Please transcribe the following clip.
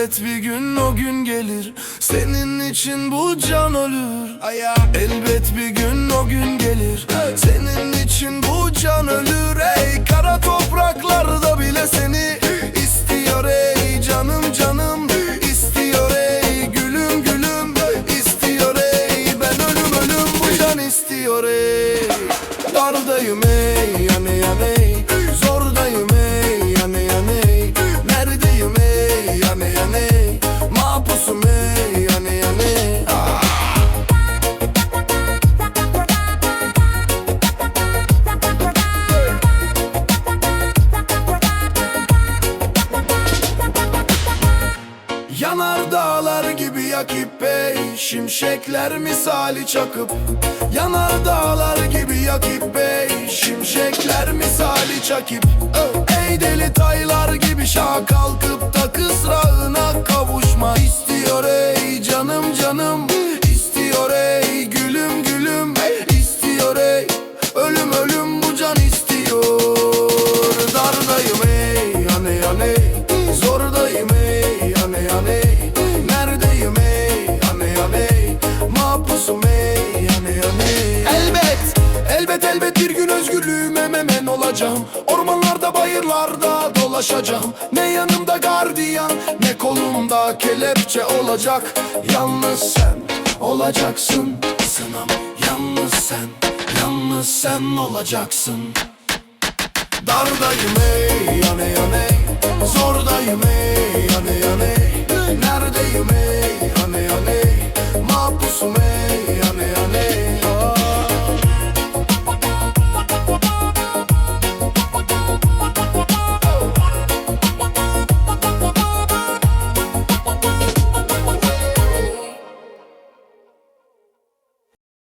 Elbet bir gün o gün gelir. Senin için bu can ölür. Elbet bir gün o gün gelir. Senin için bu can ölür. Ey kara topraklarda bile seni istiyor ey canım canım. İstiyor ey gülüm gülüm. İstiyor ey ben ölüm ölüm. Bu can istiyor ey. Dardayım ey yani yani. Zordayım dağlar gibi yakıp ey Şimşekler misali çakıp Yanar dağlar gibi yakıp ey Şimşekler misali çakıp Ey deli taylar gibi şah elbet elbet bir gün özgürlüğüme memen olacağım. Ormanlarda bayırlarda dolaşacağım. Ne yanımda gardiyan ne kolumda kelepçe olacak. Yalnız sen olacaksın sınam. Yalnız sen, yalnız sen olacaksın. Dardayım ey yane yane. Zordayım ey yane yane. Neredeyim ey